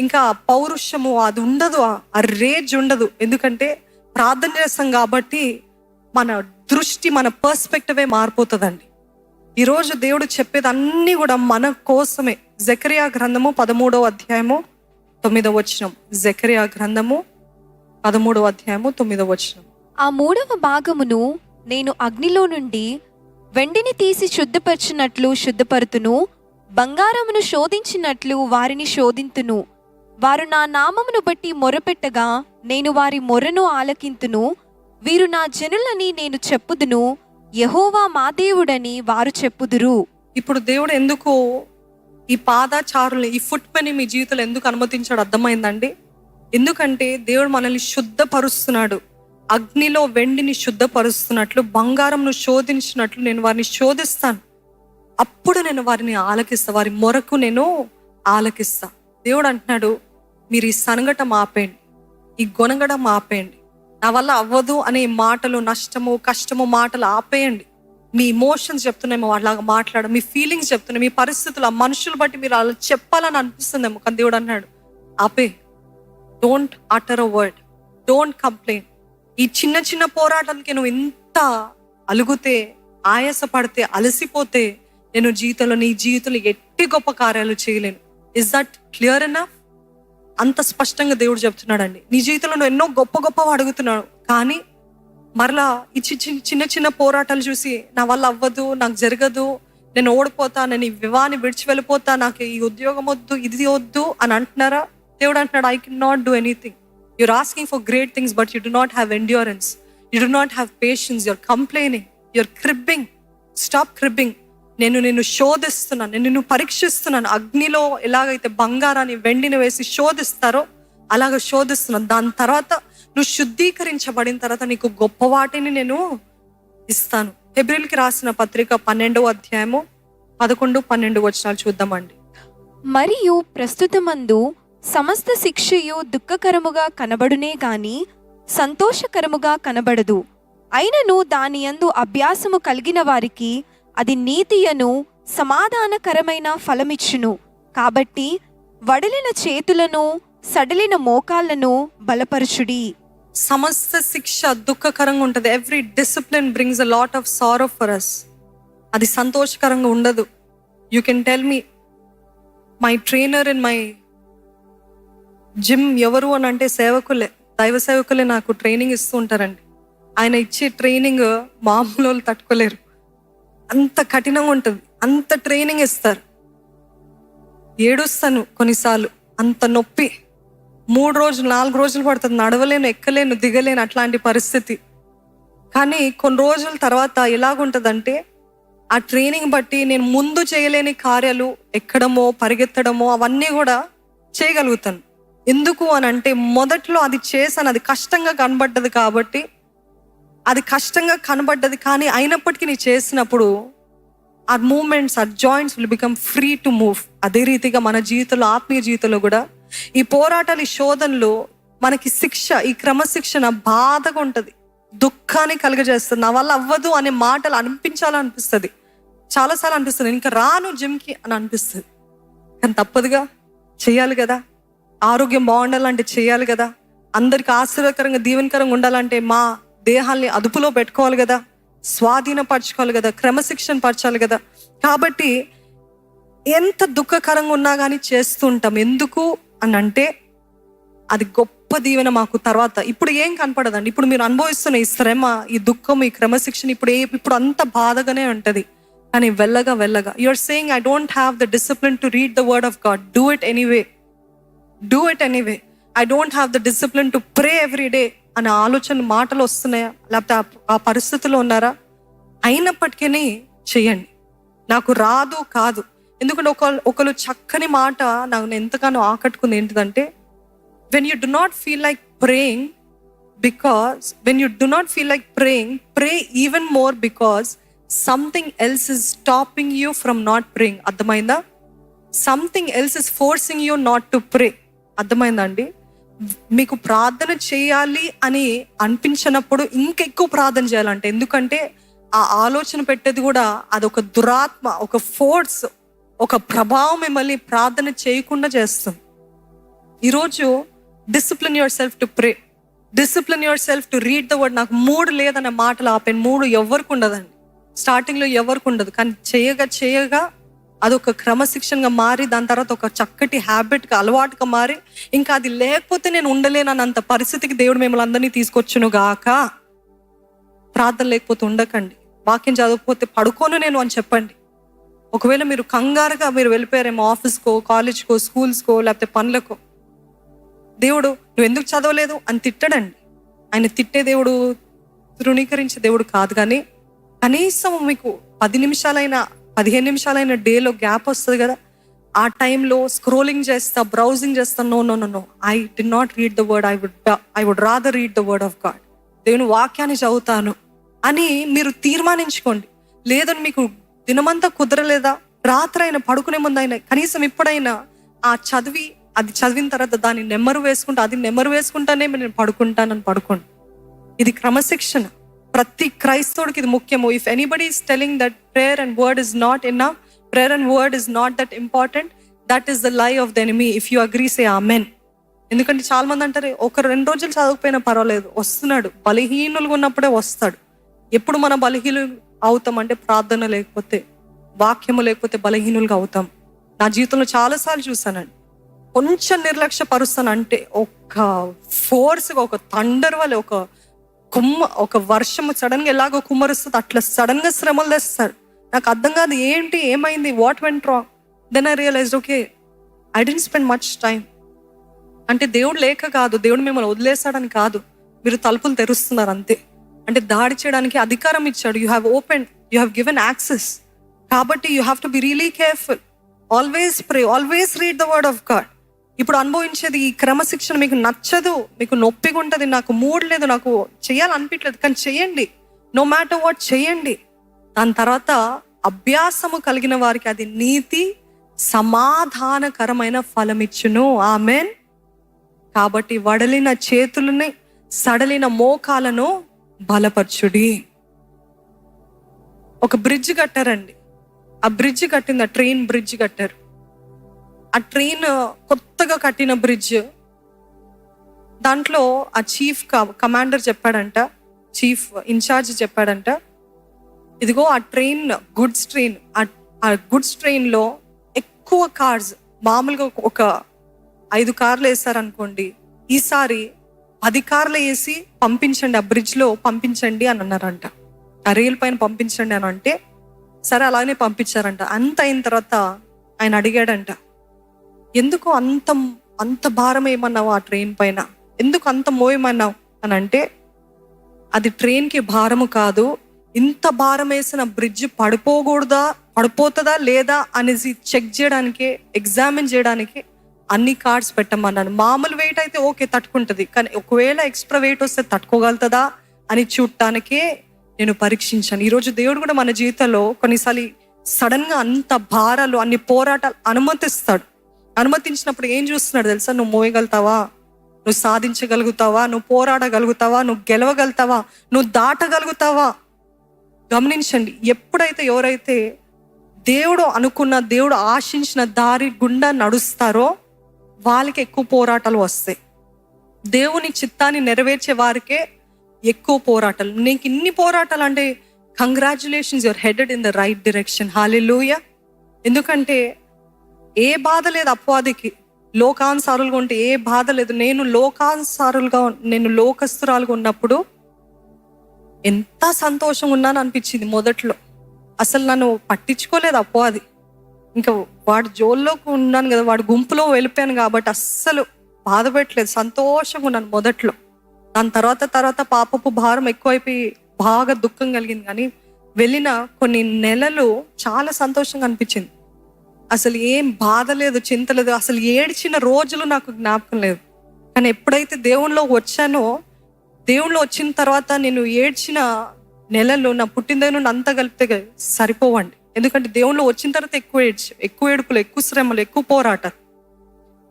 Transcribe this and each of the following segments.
ఇంకా పౌరుషము అది ఉండదు ఆ- రేజ్ ఉండదు. ఎందుకంటే ప్రార్థన చేస్తాం కాబట్టి మన దృష్టి మన పర్స్పెక్టివే మారిపోతుందండి. ఈరోజు దేవుడు చెప్పేది అన్నీ కూడా మన కోసమే. జకరియా గ్రంథము పదమూడవ అధ్యాయము తొమ్మిదవ వచనం. జకరియా గ్రంథము పదమూడవ అధ్యాయము తొమ్మిదవ వచనం. ఆ మూడవ భాగమును నేను అగ్నిలో నుండి వెండిని తీసి శుద్ధపరిచినట్లు శుద్ధపరుతును బంగారమును శోధించినట్లు వారిని శోధింతును. వారు నా నామమును బట్టి మొరపెట్టగా నేను వారి మొరను ఆలకింతును. వీరు నా జనులని నేను చెప్పుదును. యహోవా మా దేవుడని వారు చెప్పుదురు. ఇప్పుడు దేవుడు ఎందుకు ఈ పాదాచారులు ఈ ఫుట్ పని మీ జీవితంలో ఎందుకు అనుమతించాడు? అర్థమైందండి? ఎందుకంటే దేవుడు మనల్ని శుద్ధపరుస్తున్నాడు. అగ్నిలో వెండిని శుద్ధపరుస్తున్నట్లు బంగారంను శోధించినట్లు నేను వారిని శోధిస్తాను. అప్పుడు నేను వారిని ఆలకిస్తా వారి మొరకు నేను ఆలకిస్తా. దేవుడు అంటున్నాడు మీరు ఈ సనగటం ఆపేయండి ఈ గొనగడం ఆపేయండి నా వల్ల అవ్వదు అనే మాటలు నష్టము కష్టము మాటలు ఆపేయండి. మీ ఇమోషన్స్ చెప్తున్నామో అలాగా మాట్లాడ మీ ఫీలింగ్స్ చెప్తున్నాయి మీ పరిస్థితులు ఆ మనుషులు బట్టి మీరు అలా చెప్పాలని అనిపిస్తుందేమో కానీ దేవుడు అన్నాడు ఆపే. Don't utter a word don't complaint ఈ చిన్న చిన్న పోరాటాలకి నువ్వు ఇంత అలుగుతే ఆయాసపడితే అలసిపోతే నేను జీవితంలో నీ జీవితంలో ఎట్టి గొప్ప కార్యాలు చేయలేను. ఇస్ దట్ క్లియర్ ఎనఫ్ అంత స్పష్టంగా దేవుడు చెప్తున్నాడండి. నీ జీవితంలో నువ్వు ఎన్నో గొప్ప గొప్పవి అడుగుతున్నాడు కానీ మరలా ఈ చి- చి- చిన్న చిన్న పోరాటాలు చూసి నా వల్ల అవ్వదు నాకు జరగదు నేను ఓడిపోతా నేను ఈ వివాహాన్ని విడిచి వెళ్ళిపోతా నాకు ఈ ఉద్యోగం వద్దు ఇది వద్దు అని అంటున్నారా? దేవుడు అంటున్నాడు I can not do anything you're asking for great things but you do not have endurance you do not have patience you're complaining you're cribbing stop cribbing నేను నిన్ను శోధిస్తున్నాను నేను నిన్ను పరీక్షిస్తున్నాను. అగ్నిలో ఎలాగైతే బంగారాన్ని వెండిని వేసి శోధిస్తారో అలాగ శోధిస్తున్నాను. దాని తర్వాత నువ్వు శుద్ధీకరించబడిన తర్వాత నీకు గొప్ప వాటిని నేను ఇస్తాను. హెబ్రిల్కి రాసిన పత్రిక పన్నెండవ అధ్యాయము పదకొండు పన్నెండు వచనాలు చూద్దామండి. మరియు ప్రస్తుతమందు సమస్త శిక్షయు దుఃఖకరముగా కనబడునే గాని సంతోషకరముగా కనబడదు. అయినను దాని యందు అభ్యాసము కలిగిన వారికి అది నీతియను సమాధానకరమైన ఫలమిచ్చును. కాబట్టి వడలిన చేతులను సడలిన మోకాళ్ళను బలపరచుడి. సమస్త శిక్ష దుఃఖకరంగా ఉంటుంది. Every discipline brings a lot of sorrow for us అది సంతోషకరంగా ఉండదు. You can tell me my trainer in my gym ఎవరు అని అంటే సేవకులే దైవ సేవకులే నాకు ట్రైనింగ్ ఇస్తూ ఉంటారండి. ఆయన ఇచ్చే ట్రైనింగ్ మామూలు వాళ్ళు తట్టుకోలేరు. అంత కఠినంగా ఉంటుంది. అంత ట్రైనింగ్ ఇస్తారు. ఏడుస్తాను కొన్నిసార్లు. అంత నొప్పి. మూడు రోజులు నాలుగు రోజులు పడుతుంది. నడవలేను ఎక్కలేను దిగలేను అట్లాంటి పరిస్థితి. కానీ కొన్ని రోజుల తర్వాత ఎలాగుంటుందంటే ఆ ట్రైనింగ్ బట్టి నేను ముందు చేయలేని కార్యాలు ఎక్కడమో పరిగెత్తడమో అవన్నీ కూడా చేయగలుగుతాను. ఎందుకు అని అంటే మొదట్లో అది చేశాను. అది కష్టంగా కనబడ్డది కాబట్టి అది కష్టంగా కనబడ్డది కానీ అయినప్పటికీ నీ చేసినప్పుడు ఆ మూమెంట్స్ ఆ joints will become free to move అదే రీతిగా మన జీవితంలో ఆత్మీయ జీవితంలో కూడా ఈ పోరాటాలు ఈ శోధనలు మనకి శిక్ష ఈ క్రమశిక్షణ బాధగా ఉంటుంది. దుఃఖాన్ని కలుగజేస్తుంది. నా వల్ల అవ్వదు అనే మాటలు అనిపించాలనిపిస్తుంది. చాలాసార్లు అనిపిస్తుంది ఇంకా రాను జిమ్కి అని అనిపిస్తుంది. కానీ తప్పదుగా చేయాలి కదా. ఆరోగ్యం బాగుండాలంటే చేయాలి కదా. అందరికి ఆశ్చర్యకరంగా దీవెనకరంగా ఉండాలంటే మా దేహాల్ని అదుపులో పెట్టుకోవాలి కదా స్వాధీనపరచుకోవాలి కదా క్రమశిక్షణ పరచాలి కదా. కాబట్టి ఎంత దుఃఖకరంగా ఉన్నా కానీ చేస్తూ ఉంటాం. ఎందుకు అని అంటే అది గొప్ప దీవెన మాకు తర్వాత. ఇప్పుడు ఏం కనపడదండి. ఇప్పుడు మీరు అనుభవిస్తున్న ఈ శ్రమ ఈ దుఃఖం ఈ క్రమశిక్షణ ఇప్పుడు ఏ ఇప్పుడు అంత బాధగానే ఉంటుంది. కానీ వెళ్ళగా వెళ్ళగా you're saying I don't have the discipline to read the word of God do it anyway do it anyway I don't have the discipline to pray every day అనే ఆలోచన మాటలు వస్తున్నాయా? లేకపోతే ఆ- పరిస్థితిలో ఉన్నారా? అయినప్పటికీ చేయండి. నాకు రాదు కాదు. ఎందుకంటే ఒక ఒకరు చక్కని మాట నాకు ఎంతగానో ఆకట్టుకుంది ఏంటిదంటే when you do not feel like praying because when you do not feel like praying pray even more because something else is stopping you from not praying అర్థమైందా? Something else is forcing you not to pray అర్థమైందండి మీకు ప్రార్థన చేయాలి అని అనిపించినప్పుడు ఇంకెక్కువ ప్రార్థన చేయాలంటే. ఎందుకంటే ఆ ఆలోచన పెట్టేది కూడా అదొక దురాత్మ ఒక ఫోర్స్ ఒక ప్రభావం మిమ్మల్ని ప్రార్థన చేయకుండా చేస్తుంది. ఈరోజు discipline yourself to pray discipline yourself to read the word నాకు మూడు లేదనే మాటలు ఆపాను. మూడు ఎవరికి ఉండదండి. స్టార్టింగ్లో ఎవరికి ఉండదు. కానీ చేయగా చేయగా అదొక క్రమశిక్షణగా మారి దాని తర్వాత ఒక చక్కటి హ్యాబిట్గా అలవాటుగా మారి ఇంకా అది లేకపోతే నేను ఉండలేనన్నంత పరిస్థితికి దేవుడు మిమ్మల్ని అందరినీ తీసుకొచ్చును గాక. ప్రార్థన లేకపోతే ఉండకండి. వాక్యం చదవకపోతే పడుకోను నేను అని చెప్పండి. ఒకవేళ మీరు కంగారుగా మీరు వెళ్ళిపోయారేమో ఆఫీస్కో కాలేజ్కో స్కూల్స్కో లేకపోతే పనులకో. దేవుడు నువ్వు ఎందుకు చదవలేదు? అని తిట్టడండి. ఆయన తిట్టే దేవుడు తృణీకరించే దేవుడు కాదు కానీ కనీసం మీకు పది నిమిషాలైనా పదిహేను నిమిషాలైన డేలో గ్యాప్ వస్తుంది కదా ఆ టైంలో స్క్రోలింగ్ చేస్తా బ్రౌజింగ్ చేస్తా no no no no. I did not read the word I would I would rather read the word of God. దేవుని వాక్యాన్ని చదువుతాను అని మీరు తీర్మానించుకోండి. లేదని మీకు దినమంతా కుదరలేదా? రాత్రి అయినా పడుకునే ముందు అయినా కనీసం ఇప్పుడైనా ఆ చదివి అది చదివిన తర్వాత దాన్ని నెమ్మరు వేసుకుంటా అది నెమ్మరు వేసుకుంటానే నేను పడుకుంటానని పడుకోండి. ఇది క్రమశిక్షణ. ప్రతి క్రైస్తవుడికి ఇది ముఖ్యము. If anybody is telling that prayer and word is not in prayer and word is not that important that is the lie of the enemy if you agree say amen ఎందుకంటే చాలా మంది అంటారు ఒక రెండు రోజులు చదవకపోయినా పర్వాలేదు వస్తున్నాడు. బలహీనులుగా ఉన్నప్పుడే వస్తాడు. ఎప్పుడు మనం బలహీనులు అవుతాం అంటే ప్రార్థన లేకపోతే వాక్యము లేకపోతే బలహీనులుగా అవుతాం. నా జీవితంలో చాలాసార్లు చూసానండి కొంచెం నిర్లక్ష్యపరుస్తాను అంటే ఒక ఫోర్స్గా ఒక తండర్ వల్ల ఒక కుమ్మ ఒక వర్షము సడన్గా ఎలాగో కుమ్మరుస్తుంది. అట్లా సడన్గా శ్రమలు తెస్తారు. నాకు అర్థం కాదు ఏంటి ఏమైంది what went wrong then I realize okay I didn't spend much time అంటే దేవుడు లేక కాదు దేవుడు మిమ్మల్ని వదిలేశాడని కాదు. మీరు తలుపులు తెరుస్తున్నారు అంతే. అంటే దాడి చేయడానికి అధికారం ఇచ్చాడు. You have open you have given access కాబట్టి you have to be really careful always pray always read the word of God ఇప్పుడు అనుభవించేది ఈ క్రమశిక్షణ మీకు నచ్చదు మీకు నొప్పిగా ఉంటుంది నాకు మూడ్ లేదు నాకు చేయాలనిపించలేదు కానీ చేయండి. నో మ్యాటర్ వాట్ చేయండి. దాని తర్వాత అభ్యాసము కలిగిన వారికి అది నీతి సమాధానకరమైన ఫలమిచ్చును ఆమెన్. కాబట్టి వడలిన చేతులని సడలిన మోకాలను బలపరచుడి. ఒక బ్రిడ్జ్ కట్టారండి. ఆ బ్రిడ్జ్ కట్టింది ఆ ట్రైన్ బ్రిడ్జ్ కట్టారు. ఆ ట్రైన్ కొత్తగా కట్టిన బ్రిడ్జ్ దాంట్లో ఆ చీఫ్ కమాండర్ చెప్పాడంట చీఫ్ ఇన్ఛార్జ్ చెప్పాడంట ఇదిగో ఆ ట్రైన్ గుడ్స్ ట్రైన్ ఆ గుడ్స్ ట్రైన్లో ఎక్కువ కార్స్ మామూలుగా ఒక ఐదు కార్లు వేసారనుకోండి ఈసారి పది కార్లు వేసి పంపించండి ఆ బ్రిడ్జ్లో పంపించండి అని అన్నారంట. ఆ రైల్ పైన పంపించండి అని అంటే సరే అలానే పంపించారంట. అంత అయిన తర్వాత ఆయన అడిగాడంట ఎందుకు అంత అంత భారం ఏమన్నావు ఆ ట్రైన్ పైన? ఎందుకు అంత మోయమన్నావు? అని అంటే అది ట్రైన్కి భారము కాదు ఇంత భారం వేసిన బ్రిడ్జ్ పడిపోకూడదా పడిపోతుందా లేదా అనేసి చెక్ చేయడానికి ఎగ్జామిన్ చేయడానికి అన్ని కార్డ్స్ పెట్టమన్నాను. మామూలు వెయిట్ అయితే ఓకే తట్టుకుంటుంది. కానీ ఒకవేళ ఎక్స్ట్రా వెయిట్ వస్తే తట్టుకోగలుగుతుందా అని చూడటానికే నేను పరీక్షించాను. ఈరోజు దేవుడు కూడా మన జీవితంలో కొన్నిసార్లు సడన్గా అంత భారాలు అన్ని పోరాటాలు అనుమతిస్తాడు. అనుమతించినప్పుడు ఏం చూస్తున్నాడు తెలుసా? నువ్వు మోయగలుగుతావా? నువ్వు సాధించగలుగుతావా? నువ్వు పోరాడగలుగుతావా? నువ్వు గెలవగలుగుతావా? నువ్వు దాటగలుగుతావా? గమనించండి ఎప్పుడైతే ఎవరైతే దేవుడు అనుకున్న దేవుడు ఆశించిన దారి గుండా నడుస్తారో వాళ్ళకి ఎక్కువ పోరాటాలు వస్తాయి. దేవుని చిత్తాన్ని నెరవేర్చే వారికే ఎక్కువ పోరాటాలు. నీకు ఇన్ని పోరాటాలు అంటే congratulations you're headed in the right direction hallelujah ఎందుకంటే ఏ బాధ లేదు అపవాదికి. లోకానుసారులుగా ఉంటే ఏ బాధ లేదు. నేను లోకానుసారులుగా నేను లోకస్తురాలుగా ఉన్నప్పుడు ఎంత సంతోషం ఉన్నాను అనిపించింది మొదట్లో. అసలు నన్ను పట్టించుకోలేదు అపవాది. ఇంకా వాడి జోల్లోకి ఉన్నాను కదా వాడి గుంపులో వెళ్ళిపోయాను కాబట్టి అస్సలు బాధ పెట్టలేదు. సంతోషంగా ఉన్నాను మొదట్లో. దాని తర్వాత తర్వాత పాపపు భారం ఎక్కువైపోయి బాగా దుఃఖం కలిగింది. కానీ వెళ్ళిన కొన్ని నెలలు చాలా సంతోషంగా అనిపించింది. అసలు ఏం బాధ లేదు చింత లేదు. అసలు ఏడ్చిన రోజులు నాకు జ్ఞాపకం లేదు. కానీ ఎప్పుడైతే దేవుణ్ణిలో వచ్చానో దేవుణ్ణిలో వచ్చిన తర్వాత నేను ఏడ్చిన నెలలు నా పుట్టినదై నుండి అంతా కలిపితే సరిపోవండి. ఎందుకంటే దేవుణ్ణిలో వచ్చిన తర్వాత ఎక్కువ ఏడ్చి ఎక్కువ ఏడుపులు ఎక్కువ శ్రమలు ఎక్కువ పోరాటాలు.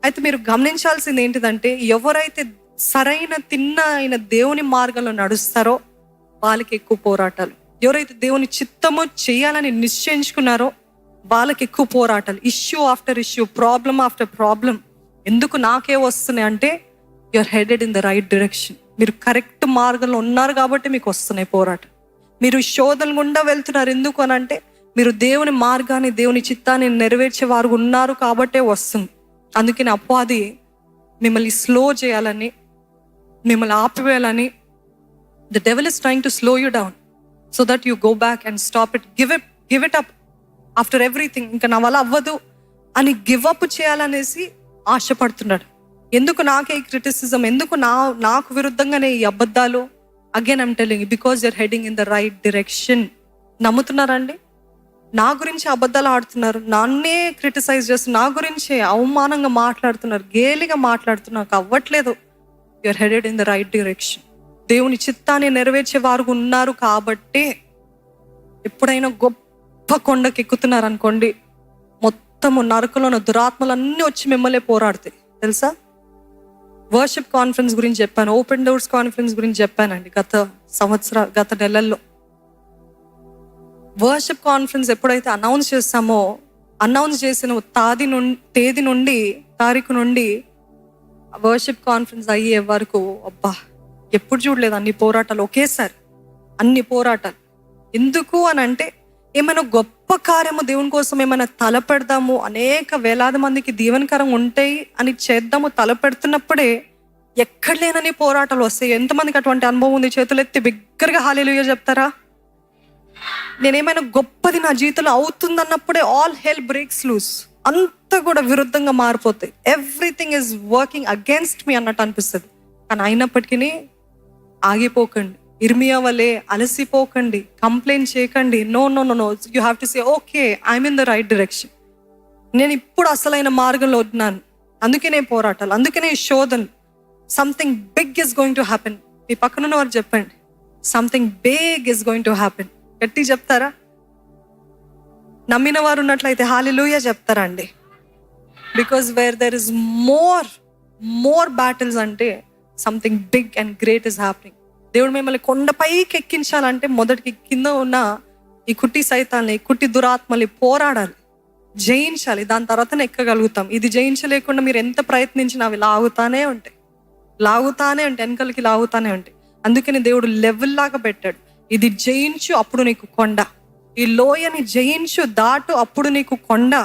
అయితే మీరు గమనించాల్సింది ఏంటిదంటే ఎవరైతే సరైన తిన్న అయిన దేవుని మార్గంలో నడుస్తారో వాళ్ళకి ఎక్కువ పోరాటాలు. ఎవరైతే దేవుని చిత్తము చేయాలని నిశ్చయించుకున్నారో వాళ్ళకి ఎక్కువ పోరాటాలు. Issue after issue problem after problem ఎందుకు నాకే వస్తున్నాయి అంటే you're headed in the right direction మీరు కరెక్ట్ మార్గంలో ఉన్నారు కాబట్టి మీకు వస్తున్నాయి పోరాటం. మీరు శోధన గుండా వెళ్తున్నారు ఎందుకు అని అంటే మీరు దేవుని మార్గాన్ని దేవుని చిత్తాన్ని నెరవేర్చే వారు ఉన్నారు కాబట్టే వస్తుంది. అందుకని అపవాది మిమ్మల్ని స్లో చేయాలని మిమ్మల్ని ఆపివేయాలని the devil is trying to slow you down so that you go back and stop it give it give it up after everything ఇంకా నా వల్ల అవ్వదు అని గివ్ అప్ చేయాలనేసి ఆశపడుతున్నాడు. ఎందుకు నాకే ఈ క్రిటిసిజం ఎందుకు నా నాకు విరుద్ధంగానే ఈ అబద్ధాలు? Again I'm telling because you're heading in the right direction నమ్ముతున్నారండి? నా గురించి అబద్ధాలు ఆడుతున్నారు. నన్నే క్రిటిసైజ్ చేస్తున్నారు నా గురించి అవమానంగా మాట్లాడుతున్నారు. గేలిగా మాట్లాడుతున్నారు. అవ్వట్లేదు. You're headed in the right direction దేవుని చిత్తాన్ని నెరవేర్చే వారు ఉన్నారు కాబట్టి ఎప్పుడైనా గొప్ప కొండకి ఎక్కుతున్నారు అనుకోండి మొత్తము నరకలోని దురాత్మలన్నీ వచ్చి మిమ్మల్ని పోరాడతాయి. తెలుసా? వర్షిప్ కాన్ఫరెన్స్ గురించి చెప్పాను ఓపెన్ డోర్స్ కాన్ఫరెన్స్ గురించి చెప్పానండి గత సంవత్సర గత నెలల్లో. వర్షిప్ కాన్ఫరెన్స్ ఎప్పుడైతే అనౌన్స్ చేస్తామో అనౌన్స్ చేసిన తాది నుండి తేదీ నుండి తారీఖు నుండి వర్షిప్ కాన్ఫరెన్స్ అయ్యే వరకు అబ్బా ఎప్పుడు చూడలేదు అన్ని పోరాటాలు ఒకేసారి అన్ని పోరాటాలు. ఎందుకు అని అంటే ఏమైనా గొప్ప కార్యము దేవుని కోసం ఏమైనా తలపెడదాము? అనేక వేలాది మందికి దీవెనకరం ఉంటాయి అని చేద్దాము తలపెడుతున్నప్పుడే ఎక్కడ లేనని పోరాటాలు వస్తాయి. ఎంతమందికి అటువంటి అనుభవం ఉంది? చేతులు ఎత్తి బిగ్గరగా హాలేలుగా చెప్తారా? నేనేమైనా గొప్పది నా జీవితంలో అవుతుందన్నప్పుడే ఆల్ హెల్ బ్రేక్స్ లూస్ అంతా కూడా విరుద్ధంగా మారిపోతాయి. Everything is working against me అన్నట్టు అనిపిస్తుంది. కానీ అయినప్పటికీ ఆగిపోకండి. ఇర్మియా వలె అలసిపోకండి కంప్లైంట్ చేయకండి. No no no no you have to say okay I'm in the right direction నేను ఇప్పుడు అసలైన మార్గంలో ఉన్నాను. అందుకనే పోరాటాలు అందుకనే శోధన్ శోధన something big is going to happen మీ పక్కనున్న వారు చెప్పండి. Something big is going to happen గట్టి చెప్తారా? నమ్మిన వారు ఉన్నట్లయితే హాలిలూయ చెప్తారా అండి because where there is more more battles అంటే something big and great is happening దేవుడు మిమ్మల్ని కొండపైకి ఎక్కించాలంటే మొదటికి కింద ఉన్న ఈ కుట్టి సైతాన్ని కుట్టి దురాత్మల్ని పోరాడాలి. జయించాలి. దాని తర్వాతనే ఎక్కగలుగుతాం. ఇది జయించలేకుండా మీరు ఎంత ప్రయత్నించినా అవి లాగుతానే ఉంటాయి. లాగుతానే ఉంటాయి. వెనకలకి లాగుతానే ఉంటాయి. అందుకని దేవుడు లెవెల్ లాగా పెట్టాడు. ఇది జయించు అప్పుడు నీకు కొండ. ఈ లోయని జయించు దాటు అప్పుడు నీకు కొండ.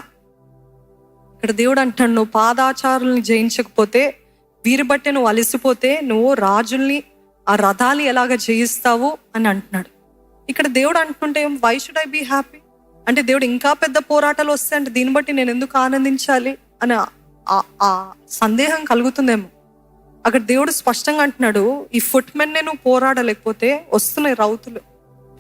ఇక్కడ దేవుడు అంటాడు నువ్వు పాదాచారుల్ని జయించకపోతే వీరి బట్టే నువ్వు అలసిపోతే నువ్వు రాజుల్ని ఆ రథాలు ఎలాగ జయిస్తావు అని అంటున్నాడు. ఇక్కడ దేవుడు అంటుంటే why should I be happy అంటే దేవుడు ఇంకా పెద్ద పోరాటాలు వస్తాయి అంటే దీన్ని బట్టి నేను ఎందుకు ఆనందించాలి అని ఆ- ఆ సందేహం కలుగుతుందేమో. అక్కడ దేవుడు స్పష్టంగా అంటున్నాడు ఈ ఫుట్మెన్ నేను పోరాడలేకపోతే వస్తున్నాయి రౌతులు.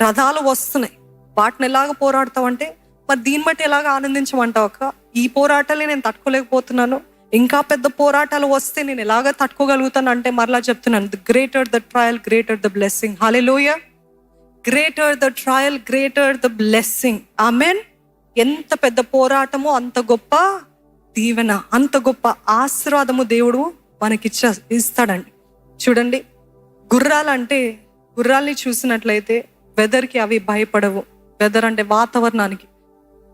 రథాలు వస్తున్నాయి. వాటిని ఎలాగ పోరాడతావు అంటే మరి దీన్ని బట్టి ఎలాగ ఆనందించమంటావు అక్క? ఈ పోరాటాలే నేను తట్టుకోలేకపోతున్నాను. ఇంకా పెద్ద పోరాటాలు వస్తే నేను ఎలాగ తట్టుకోగలుగుతాను అంటే మరలా చెప్తున్నాను. The greater the trial greater the blessing hallelujah greater the trial greater the blessing amen ఎంత పెద్ద పోరాటమో అంత గొప్ప దీవెన అంత గొప్ప ఆశీర్వాదము దేవుడు మనకిచ్చ ఇస్తాడండి. చూడండి గుర్రాలంటే గుర్రాల్ని చూసినట్లయితే వెదర్కి అవి భయపడవు. వెదర్ అంటే వాతావరణానికి.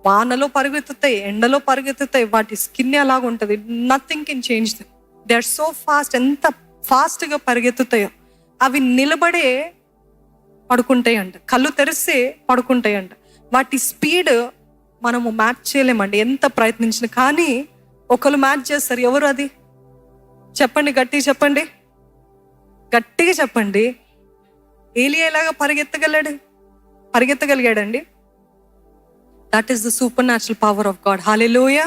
వానలో పరిగెత్తుతాయి ఎండలో పరిగెత్తుతాయి వాటి skin ఎలాగుంటుంది nothing can change them they are so fast ఎంత ఫాస్ట్గా పరిగెత్తుతాయో అవి నిలబడే పడుకుంటాయంట. కళ్ళు తెరిస్తే పడుకుంటాయంట. వాటి స్పీడ్ మనము మ్యాచ్ చేయలేమండి. ఎంత ప్రయత్నించిన కానీ ఒకరు మ్యాచ్ చేస్తారు. ఎవరు అది? చెప్పండి గట్టిగా చెప్పండి. గట్టిగా చెప్పండి. ఏలియేలాగా పరిగెత్తగలడు? పరిగెత్తగలిగాడండి? That is the supernatural power of God hallelujah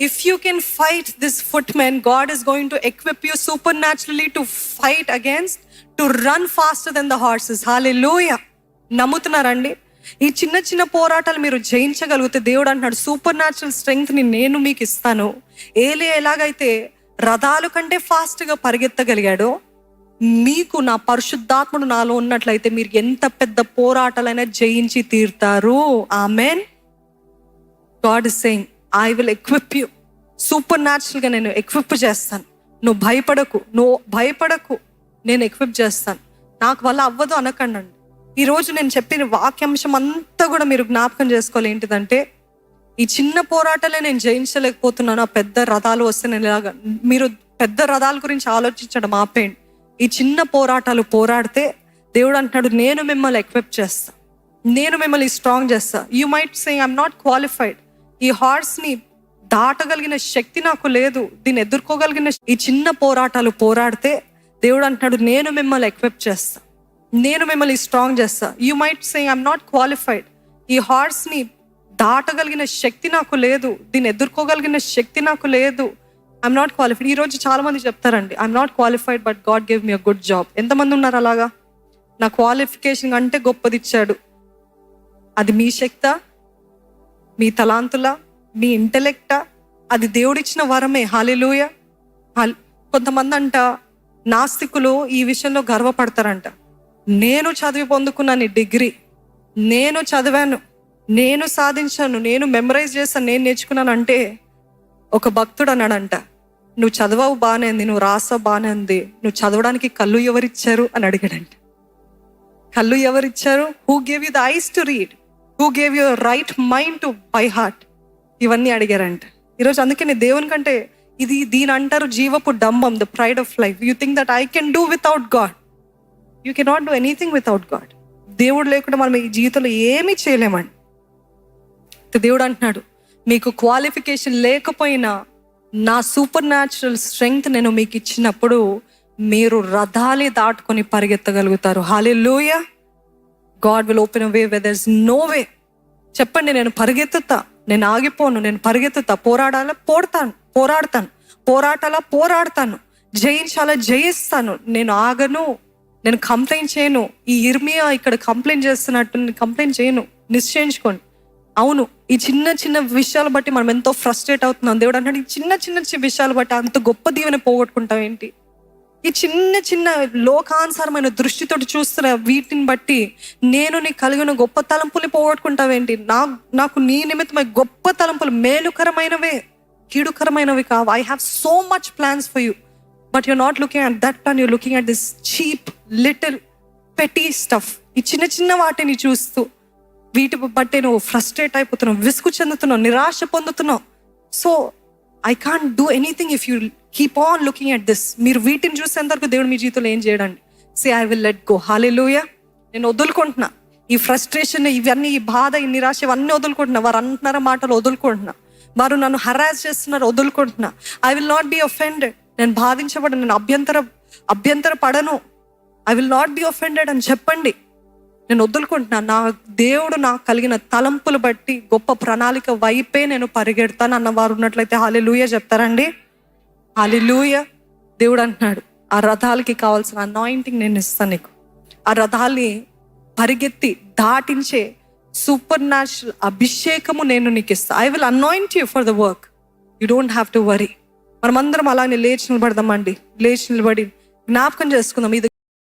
if you can fight this footmen God is going to equip you supernaturally to fight against to run faster than the horses hallelujah నమ్ముతున్నారండి? ఈ చిన్న చిన్న పోరాటాలు మీరు జయించగలిగితే దేవుడు అంటున్నాడు super natural స్ట్రెంగ్త్ని నేను మీకు ఇస్తాను. ఏలే ఎలాగైతే రథాలు కంటే ఫాస్ట్గా పరిగెత్తగలిగాడో మీకు నా పరిశుద్ధాత్ముడు నాలో ఉన్నట్లయితే మీరు ఎంత పెద్ద పోరాటాలైనా జయించి తీరుతారు. Amen God is saying I will equip you super న్యాచురల్గా నేను ఎక్విప్ చేస్తాను. నువ్వు భయపడకు. నువ్వు భయపడకు. నేను ఎక్విప్ చేస్తాను. నాకు వల్ల అవ్వదు అనకండి ఈరోజు నేను చెప్పిన వాక్యాంశం అంతా కూడా మీరు జ్ఞాపకం చేసుకోవాలి. ఏంటిదంటే ఈ చిన్న పోరాటాలే నేను జయించలేకపోతున్నాను. ఆ పెద్ద రథాలు వస్తే నేను ఇలాగా మీరు పెద్ద రథాల గురించి ఆలోచించడం ఆపేయండి. ఈ చిన్న పోరాటాలు పోరాడితే దేవుడు అంటున్నాడు నేను మిమ్మల్ని ఎక్విప్ చేస్తా. నేను మిమ్మల్ని స్ట్రాంగ్ చేస్తా. You might say I'm not qualified ఈ హార్స్ని దాటగలిగిన శక్తి నాకు లేదు. దీన్ని ఎదుర్కోగలిగిన ఈ చిన్న పోరాటాలు పోరాడితే దేవుడు అంటున్నాడు నేను మిమ్మల్ని ఎక్విప్ చేస్తా. నేను మిమ్మల్ని స్ట్రాంగ్ చేస్తా. You might say I'm not qualified ఈ హార్ట్స్ని దాటగలిగిన శక్తి నాకు లేదు. దీన్ని ఎదుర్కోగలిగిన శక్తి నాకు లేదు. ఐఎమ్ నాట్ క్వాలిఫైడ్ ఈ రోజు చెప్తారండి I'm not qualified but God give me a good job ఎంతమంది ఉన్నారు అలాగా? నా క్వాలిఫికేషన్ అంటే గొప్పది ఇచ్చాడు. అది మీ శక్తా? మీ తలాంతుల మీ ఇంటెలెక్టా అది దేవుడిచ్చిన వరమే. హాలిలూయ. కొంతమంది అంట నాస్తికులు ఈ విషయంలో గర్వపడతారంట. నేను చదివి పొందుకున్నాను డిగ్రీ నేను చదివాను నేను సాధించాను నేను మెమరైజ్ చేశాను నేను నేర్చుకున్నాను అంటే ఒక భక్తుడు అన్నాడంట. నువ్వు చదవవు బాగానే ఉంది నువ్వు రాసావు బాగానే ఉంది నువ్వు చదవడానికి కళ్ళు ఎవరిచ్చారు? అని అడిగాడంట. కళ్ళు ఎవరిచ్చారు? Who gave you the eyes to read who gave you right mind to by heart ఇవన్నీ అడిగారంట. ఈరోజు అందుకే నేను దేవుని కంటే ఇది దీని అంటారు జీవపు డంబం the pride of life you think that I can do without God you cannot do anything without God దేవుడు లేకుండా మనం ఈ జీవితంలో ఏమీ చేయలేమండి. దేవుడు అంటున్నాడు మీకు క్వాలిఫికేషన్ లేకపోయినా నా సూపర్ న్యాచురల్ స్ట్రెంగ్త్ నేను మీకు ఇచ్చినప్పుడు మీరు రథాలే దాటుకొని పరిగెత్తగలుగుతారు. Hallelujah God will open way where there's no way చెప్పండి నేను పరిగెత్తుతా. నేను ఆగిపోను నేను పరిగెత్తుతా. పోరాడాలా? పోడతాను పోరాడతాను. పోరాటాలా? పోరాడతాను. జయించాలా? జయిస్తాను. నేను ఆగను. నేను కంప్లైంట్ చేయను. ఈ ఇర్మియా ఇక్కడ కంప్లైంట్ చేస్తున్నట్టు నేను కంప్లైంట్ చేయను. నిశ్చయించుకోండి. అవును ఈ చిన్న చిన్న విషయాలు బట్టి మనం ఎంతో ఫ్రస్ట్రేట్ అవుతున్నాం. దేవుడు అంటే చిన్న చిన్న విషయాలు బట్టి అంత గొప్ప దీవెన పోగొట్టుకుంటాం ఏంటి? ఈ చిన్న చిన్న లోకానుసారమైన దృష్టితోటి చూస్తున్న వీటిని బట్టి నేను నీ కలిగిన గొప్ప తలంపులు పోగొట్టుకుంటావేంటి? నా నాకు నీ నిమిత్తమై గొప్ప తలంపులు మేలుకరమైనవే కీడుకరమైనవి కావు. I have so much plans for you but you're not looking at that plan you looking at this cheap little petty stuff ఈ చిన్న చిన్న వాటిని చూస్తూ వీటి బట్టే నువ్వు ఫ్రస్ట్రేట్ అయిపోతున్నావు విసుగు చెందుతున్నావు నిరాశ పొందుతున్నావు. So I can't do anything if you keep on looking at this మీరు వీటిని చూసేంతవరకు దేవుడు మీ జీవితంలో ఏం చేయడండి? Say I will let go హాలే నేను వదులుకుంటున్నా. ఈ ఫ్రస్ట్రేషన్ ఇవన్నీ ఈ బాధ ఈ నిరాశ ఇవన్నీ వదులుకుంటున్నా. వారు అంటున్నారా మాటలు వదులుకుంటున్నా. వారు నన్ను హరాస్ చేస్తున్నారు వదులుకుంటున్నా. I will not be offended నేను బాధించబడను నేను అభ్యంతర అభ్యంతర పడను I will not be offended అని చెప్పండి. నేను వదులుకుంటున్నాను నా దేవుడు నాకు కలిగిన తలంపులు బట్టి గొప్ప ప్రణాళిక వైపే నేను పరిగెడతాను అన్న వారు ఉన్నట్లయితే హాలిలూయ చెప్తారండి. హాలి లూయ దేవుడు అంటున్నాడు ఆ రథాలకి కావాల్సిన అనాయింటింగ్ నేను ఇస్తాను నీకు. ఆ రథాల్ని పరిగెత్తి దాటించే సూపర్ న్యాచురల్ అభిషేకము నేను నీకు ఇస్తాను I will anoint you for the work you don't have to worry మనమందరం అలానే లేచి నిలబడదామండి. లేచి నిలబడి జ్ఞాపకం చేసుకుందాం. ఇది